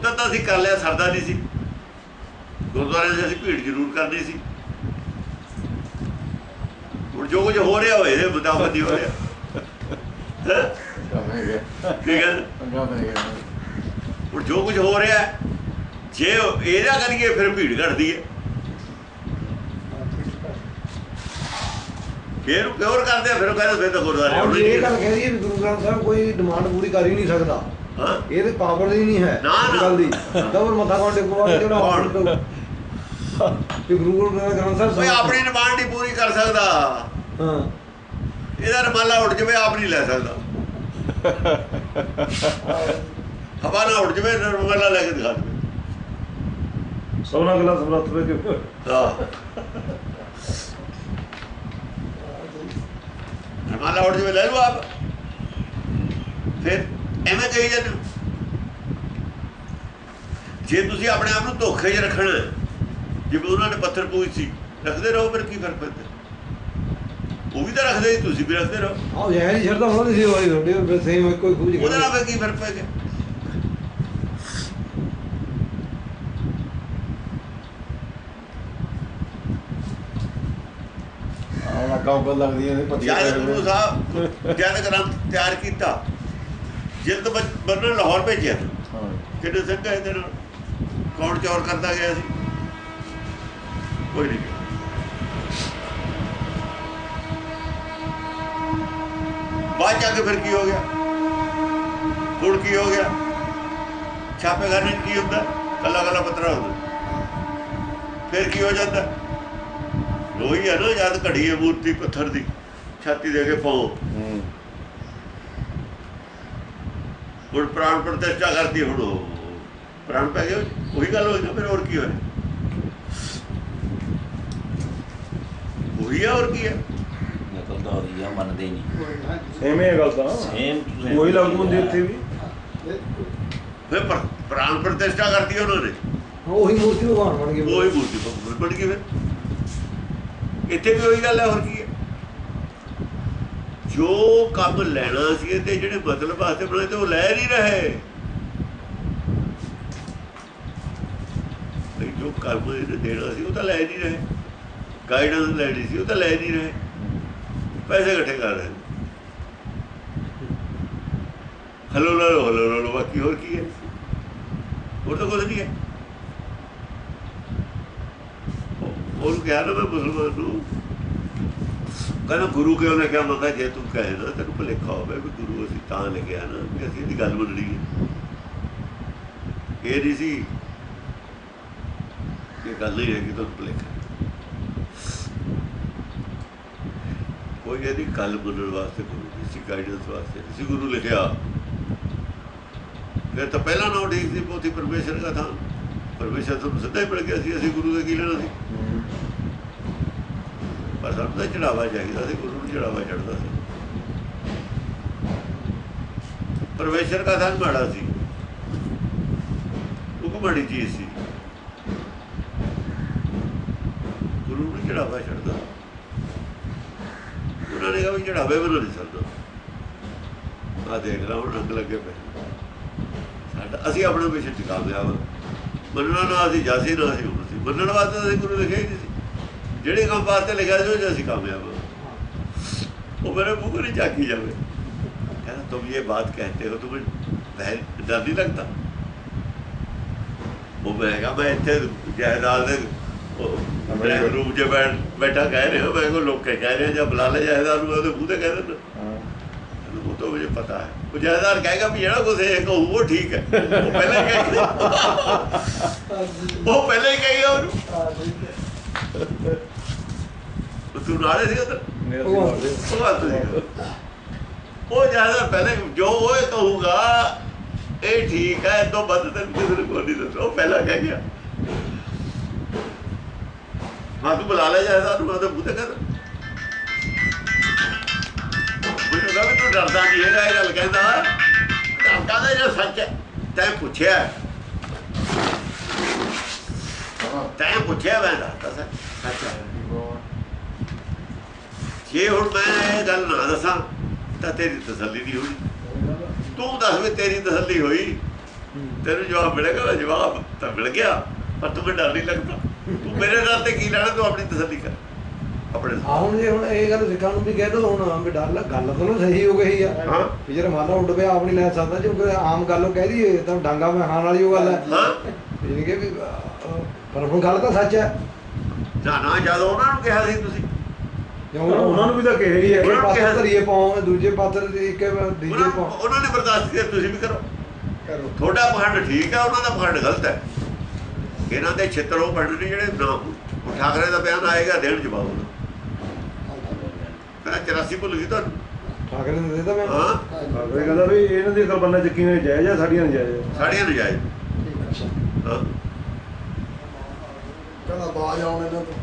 ਉਦੋਂ ਤਾਂ ਅਸੀਂ ਕਰ ਲਿਆ ਸਰਦਾ ਨਹੀਂ ਸੀ। ਗੁਰਦੁਆਰੇ 'ਚ ਅਸੀਂ ਭੀੜ ਜ਼ਰੂਰ ਕਰਨੀ ਸੀ। ਹੁਣ ਜੋ ਕੁਝ ਹੋ ਰਿਹਾ ਹੋਏ ਇਹਦੇ ਮੁਤਾਬਕ ਹੀ ਹੋ? ਰਿਹਾ ਠੀਕ ਹੁਣ ਜੋ ਕੁਝ ਹੋ ਰਿਹਾ ਜੇ ਇਹਦਾ ਕਰੀਏ ਫਿਰ ਭੀੜ ਘਟਦੀ ਹੈ। ਫਿਰ ਪਿਓਰ ਕਰਦੇ ਫਿਰ ਕਹਿੰਦੇ ਫਿਰ ਤਾਂ ਗੁਰਦੁਆਰੇ ਇਹ ਗੱਲ ਕਹਿੰਦੀ ਹੈ ਵੀ ਗੁਰੂ ਗ੍ਰੰਥ ਸਾਹਿਬ ਕੋਈ ਡਿਮਾਂਡ ਪੂਰੀ ਕਰ ਹੀ ਨਹੀਂ ਸਕਦਾ। ਹਾਂ। ਇਹ ਤੇ ਪਾਵਰ ਹੀ ਨਹੀਂ ਹੈ ਗੱਲ ਦੀ। ਦਬਰ ਮੱਥਾ ਕੋਣ ਕੋਣ ਜਿਹੜਾ? ਆਪਣੇ ਤੋਂ ਕਿ ਗੁਰੂ ਗ੍ਰੰਥ ਸਾਹਿਬ ਕੋਈ ਆਪਣੀ ਡਿਮਾਂਡ ਨਹੀਂ ਪੂਰੀ ਕਰ ਸਕਦਾ। ਹਾਂ। ਇਹਦਾ ਰਮਾਲਾ ਉੱਡ ਜਵੇ ਆਪ ਨਹੀਂ ਲੈ ਸਕਦਾ। ਹਵਾ ਨਾ ਉੱਡ ਜਵੇ ਰਮਾਲਾ ਲੈ ਕੇ ਦਿਖਾ ਦੇਵੇ ਸੋਨਾ ਗਲਾ ਸਮਰੱਥ ਵੇ ਕਿ ਹਾਂ। ਰਮਾਲਾ ਉੱਡ ਜਵੇ ਲੈ ਲਓ ਆਪ। ਫਿਰ ਐਵੇਂ ਕਹੀ ਜਾਂਦੇ ਹੋ। ਜੇ ਤੁਸੀਂ ਆਪਣੇ ਆਪ ਨੂੰ ਧੋਖੇ 'ਚ ਰੱਖਣਾ ਹੈ, ਜਿਵੇਂ ਉਹਨਾਂ ਨੇ ਪੱਥਰ ਪੂਜ ਸੀ ਰੱਖਦੇ ਰਹੋ ਫਿਰ ਕੀ ਫ਼ਰਕ ਪੈਂਦਾ? ਉਹ ਵੀ ਤਾਂ ਰੱਖਦੇ ਸੀ ਤੁਸੀਂ ਵੀ ਰੱਖਦੇ ਰਹੋ। ਆਹ ਜੈ ਜੀ ਛੱਡਦਾ ਉਹਨਾਂ ਦੀ ਸੇਵਾ ਹੀ ਤੁਹਾਡੀ ਸੇਮ ਕੋਈ ਖੂਜ ਉਹਦੇ ਨਾਲ ਫਿਰ ਕੀ ਫ਼ਰਕ ਪੈ ਗਿਆ? ਆਹ ਕੌਂਕਲ ਲੱਗਦੀ ਹੈ ਪੱਤੀ ਸਾਹਿਬ ਜਦ ਗ੍ਰੰਥ ਤਿਆਰ ਕੀਤਾ ਜਿਲਦ ਬੰਨਣ ਲਾਹੌਰ ਭੇਜਿਆ ਹਾਂ। ਕਿਹੜੇ ਸਿੰਘ ਹੈ ਇਹਦੇ ਨਾਲ ਕੌਣ ਚੌਰ ਕਰਦਾ ਗਿਆ ਸੀ? ਕੋਈ ਨਹੀਂ। ਬਾਅਦ ਜਾ ਕੇ ਫਿਰ ਕੀ ਹੋ ਗਿਆ? ਹੁਣ ਕੀ ਹੋ ਗਿਆ? ਛਾਪੇਖਾਨੇ 'ਚ ਕੀ ਹੁੰਦਾ? ਕੱਲਾ ਕੱਲਾ ਪੱਤਰਾ ਹੁੰਦਾ। ਫਿਰ ਕੀ ਹੋ ਜਾਂਦਾ? ਉਹੀ ਹੈ ਨਾ ਜਦ ਘੜੀ ਹੈ ਮੂਰਤੀ ਪੱਥਰ ਦੀ। ਛਾਤੀ ਦੇ ਕੇ ਪਾਓ ਹੂੰ ਹੁਣ ਪ੍ਰਾਣ ਪ੍ਰਤਿਸ਼ਠਾ ਕਰਦੀ ਹੁਣ ਉਹ। ਪ੍ਰਾਣ ਪੈ ਗਿਆ ਉਹੀ ਗੱਲ ਹੋਈ ਨਾ ਫਿਰ ਹੋਰ ਕੀ ਹੋਇਆ? ਉਹੀ ਆ ਹੋਰ ਕੀ ਹੈ ਨਕਲ ਤਾਂ ਹੋਈ ਆ ਮੰਨਦੇ ਨਹੀਂ। ਐਵੇਂ ਇਹ ਗੱਲ ਤਾਂ। ਸੇਮ ਕੋਈ ਲਾਗੂ ਹੁੰਦੀ ਇੱਥੇ ਵੀ। ਫਿਰ ਪ੍ਰ- ਪ੍ਰਾਣ ਪ੍ਰਤਿਸ਼ਠਾ ਕਰਦੀ ਉਹਨਾਂ ਨੇ। ਉਹੀ ਮੂਰਤੀ ਭਗਵਾਨ ਬਣ ਗਈ ਉਹੀ ਮੂਰਤੀ ਭਗਵਾਨ ਬਣ ਗਈ ਫਿਰ। ਇੱਥੇ ਵੀ ਉਹੀ ਗੱਲ ਹੈ ਹੋਰ ਕੀ ਜੋ ਕੰਮ ਲੈਣਾ ਸੀ ਤੇ ਜਿਹੜੇ ਮਤਲਬ ਵਾਸਤੇ ਬਣਾਏ ਤੇ ਉਹ ਲੈ ਨਹੀਂ ਰਹੇ। ਵੀ ਜੋ ਕਰਮ ਇਹਨੇ ਦੇਣਾ ਸੀ ਉਹ ਤਾਂ ਲੈ ਨਹੀਂ ਰਹੇ। ਗਾਈਡੈਂਸ ਲੈਣੀ ਸੀ ਉਹ ਤਾਂ ਲੈ ਨਹੀਂ ਰਹੇ। ਪੈਸੇ ਇਕੱਠੇ ਕਰ ਰਹੇ। ਨੇ। ਹਲੋ ਲੋ ਹਲੋ ਲੋ ਬਾਕੀ ਹੋਰ ਕੀ ਹੈ? ਹੋਰ ਤਾਂ ਕੁਝ ਨਹੀਂ ਹੈ। ਉਹ- ਉਹਨੂੰ ਕਿਹਾ ਨਾ ਮੈਂ ਮੁਸਲਮਾਨ ਨੂੰ ਕਹਿੰਦਾ ਗੁਰੂ ਕਿਉਂ ਨੇ ਕਿਹਾ? ਮੈਂ ਜੇ ਤੂੰ ਕਹੇ ਨਾ, ਤੈਨੂੰ ਭੁਲੇਖਾ ਹੋਵੇ ਵੀ ਗੁਰੂ ਅਸੀਂ ਤਾਂ ਲਿਖਿਆ ਨਾ ਕਿ ਅਸੀਂ ਇਹਦੀ ਗੱਲ ਮੰਨਣੀ ਹੈ। ਇਹ ਨਹੀਂ ਸੀ ਇਹ ਗੱਲ ਨਹੀਂ ਹੈ ਕਿ ਤੁਹਾਨੂੰ ਭੁਲੇਖਾ ਕੋਈ ਇਹਦੀ ਗੱਲ ਮੰਨਣ ਵਾਸਤੇ ਗੁਰੂ ਦੀ ਸੀ ਗਾਈਡੈਂਸ ਵਾਸਤੇ ਨਹੀਂ ਸੀ ਗੁਰੂ ਲਿਖਿਆ। ਫਿਰ ਤਾਂ ਪਹਿਲਾਂ ਨਾ ਠੀਕ ਸੀ ਪੋਥੀ ਪਰਮੇਸ਼ਰ ਦਾ ਥਾਂ ਪਰਮੇਸ਼ਰ ਤੋਂ ਸਿੱਧਾ ਹੀ ਮਿਲ ਗਿਆ ਸੀ, ਅਸੀਂ ਗੁਰੂ ਦੇ ਕੀ ਲੈਣਾ ਸੀ? ਪਰ ਸਾਨੂੰ ਤਾਂ ਚੜਾਵਾ ਚਾਹੀਦਾ ਸੀ, ਗੁਰੂ ਨੂੰ ਚੜਾਵਾ ਚੜਦਾ ਸੀ। ਪਰਮੇਸ਼ਰ ਦਾ ਥਾਂ ਮਾੜਾ ਸੀ। ਉਹ ਕੋ ਚੀਜ਼ ਸੀ। ਗੁਰੂ ਨੂੰ ਚੜਾਵਾ ਚੜਦਾ ਉਹਨਾਂ ਨੇ ਕਿਹਾ ਵੀ ਚੜਾਵੇ ਬਣਾ ਨਹੀਂ ਸਕਦਾ ਆ ਦੇਖ ਲਾ, ਹੁਣ ਰੰਗ ਲੱਗੇ ਪਏ। ਸਾਡਾ, ਅਸੀਂ ਆਪਣੇ ਮਿਸ਼ਨ ਚ ਕਾਮਯਾਬ ਹਾਂ। ਮੰਨਣਾ ਨਾ ਅਸੀਂ ਜਾਸੀ ਨਾ ਅਸੀਂ ਹੁਣ ਸੀ ਮੰਨਣ ਵਾਸਤੇ ਤਾਂ ਅਸੀਂ ਗੁਰੂ ਲਿਖਿਆ ਹੀ ਨਹੀਂ ਸੀ। ਜਿਹੜੇ ਕੰਮ ਵਾਸਤੇ ਲਿਖਿਆ ਸੀ ਉਹ ਜੇ ਕਾਮਯਾਬ ਹਾਂ। ਉਹ ਮੇਰੇ ਮੂੰਹ ਨਹੀਂ ਚਾਕੀ ਜਾਵੇ। ਕਹਿੰਦਾ ਤੁਮ ਇਹ ਬਾਤ ਕਹਤੇ ਹੋ ਤੁਮ ਬਹਿ ਡਰ ਨਹੀਂ ਲੱਗਦਾ? ਉਹ ਮੈਂ ਮੈਂ ਇੱਥੇ ਜਾਇਦਾਦ ਦੇ ਆਪਣੇ ਰੂਪ ਜੇ ਬੈਠਾ ਕਹਿ ਰਹੇ ਹੋ ਮੈਂ ਲੋਕ ਕਹਿ ਰਹੇ ਜਾਂ ਬੁਲਾ ਲੈ ਜਾਇਦਾਦ ਨੂੰ ਉਹਦੇ ਬੂਦੇ ਕਹਿ ਦਿੰਦੇ। ਉਹ ਤੋਂ ਮੈਨੂੰ ਪਤਾ ਹੈ। ਉਹ ਜਾਇਦਾਦ ਕਹੇਗਾ ਵੀ ਜਿਹੜਾ ਕੁਝ ਇਹ ਉਹ ਠੀਕ ਹੈ। ਉਹ ਪਹਿਲੇ ਕਹੇ ਉਹ ਪਹਿਲੇ ਕਹੇਗਾ ਉਹਨੂੰ। ਤੂੰ ਨਾਲੇ ਸੀ ਉਧਰ? ਉਹ ਨਹੀਂ ਉਹ ਜ਼ਿਆਦਾ ਪਹਿਲੇ ਜੋ ਉਹ ਕਹੂਗਾ ਇਹ ਠੀਕ ਹੈ ਤੋਂ ਵੱਧ ਤੈਨੂੰ ਕਿਸੇ ਨੂੰ ਨਹੀਂ ਦੱਸੋ ਉਹ ਪਹਿਲਾਂ ਕਹਿ ਗਿਆ। ਹਾਂ ਤੂੰ ਬੁਲਾ ਲੈ ਜਾਇਦਾ ਤੂੰ ਉਹਦੇ ਬੁੱਤੇ ਕਰ ਮੈਨੂੰ ਕਹਿੰਦਾ ਤੂੰ ਡਰਦਾ ਨਹੀਂ ਹੈਗਾ ਇਹ ਗੱਲ ਕਹਿੰਦਾ। ਡਰਦਾ ਦਾ ਜੋ ਸੱਚ ਹੈ? ਤੈਂ ਪੁੱਛਿਆ। ਤੈਂ ਪੁੱਛਿਆ ਮੈਂ ਦੱਸਦਾ ਸੱਚ ਸੱਚ ਹੈ ਜੇ ਹੁਣ ਮੈਂ ਇਹ ਗੱਲ ਨਾ ਦੱਸਾਂ ਤਾਂ ਤੇਰੀ ਤਸੱਲੀ ਨਹੀਂ ਹੋਣੀ ਤੂੰ ਦੱਸ ਵੀ ਤੇਰੀ ਤਸੱਲੀ ਹੋਈ। ਤੈਨੂੰ ਜਵਾਬ ਮਿਲੇਗਾ ਜਵਾਬ ਤਾਂ ਮਿਲ ਗਿਆ ਪਰ ਤੂੰ ਡਰ ਨਹੀਂ ਲੱਗਦਾ। ਤੂੰ ਮੇਰੇ ਨਾਲ ਤੇ ਕੀ ਲੈਣਾ ਤੂੰ ਆਪਣੀ ਤਸੱਲੀ ਕਰ। ਆਪਣੇ ਆ ਹੁਣ ਜੇ ਹੁਣ ਇਹ ਗੱਲ ਸਿੱਖਾਂ ਨੂੰ ਵੀ ਕਹਿ ਦੋ ਹੁਣ ਵੀ ਡਰ ਲੱਗ ਗੱਲ ਤਾਂ ਸਹੀ ਹੋ ਗਈ ਆ। ਵੀ ਜਿਹੜਾ ਮੰਨ ਲਾ ਉੱਡ ਪਿਆ ਆਪ ਨਹੀਂ ਲੈ ਸਕਦਾ ਜੇ ਕੋਈ ਆਮ ਗੱਲ ਕਹਿ ਦਈਏ ਤਾਂ ਡਾਂਗਾ ਮੈਂ ਖਾਣ ਵਾਲੀ ਉਹ ਗੱਲ ਹੈ। ਹਾਂ। ਇਹ ਕਿ ਵੀ ਪਰ ਹੁਣ ਗੱਲ ਤਾਂ ਸੱਚ ਹੈ। ਨਾ ਨਾ ਜਦੋਂ ਉਹਨਾਂ ਨੂੰ ਕਿਹਾ ਸੀ ਤੁਸੀਂ। ਜੇ ਉਹਨਾਂ ਨੂੰ ਵੀ ਤਾਂ ਕਿਹਾ ਹੀ ਹੈ ਇੱਕ ਨੂੰ ਪਾਸੇ ਧਰੀਏ ਪਾਉ ਦੂਜੇ ਪਾਸੇ ਇੱਕ ਦੀਜੇ ਉਹਨਾਂ ਪਾਉ ਉਹਨਾਂ ਨੇ ਬਰਦਾਸ਼ਤ ਕੀਤਾ ਤੁਸੀਂ ਵੀ ਕਰੋ। ਕਰੋ। ਤੁਹਾਡਾ ਪਖੰਡ ਠੀਕ ਹੈ ਉਹਨਾਂ ਦਾ ਪਖੰਡ ਗਲਤ ਹੈ। ਇਹਨਾਂ ਦੇ ਛਿੱਤਰ ਉਹ ਪਖੰਡ ਨੇ ਜਿਹੜੇ ਨਾ ਠਾਕਰੇ ਦਾ ਬਿਆਨ ਆਏਗਾ ਦੇਣ ਜਵਾਬ ਉਹਦਾ। ਕਹਿੰਦਾ 84 ਭੁੱਲ ਗਈ ਤੁਹਾਨੂੰ। ਠਾਕਰੇ ਨੇ ਦੇਤਾ ਮੈਂ? ਹਾਂ। ਆਗਰੇ ਕਹਿੰਦਾ ਵੀ ਇਹਨਾਂ ਦੀ ਕੁਰਬਾਨਾ ਚੱਕੀ ਨੇ ਜਾਇਜ਼ ਆ ਸਾਡੀਆਂ ਨਜਾਇਜ਼ ਆ ਸਾੜੀਆਂ ਨਜਾਇਜ਼ ਹਾਂ। ਕਹਿੰਦਾ ਬਾਜ ਆਉਣ ਇਹਨਾਂ ਤੋਂ।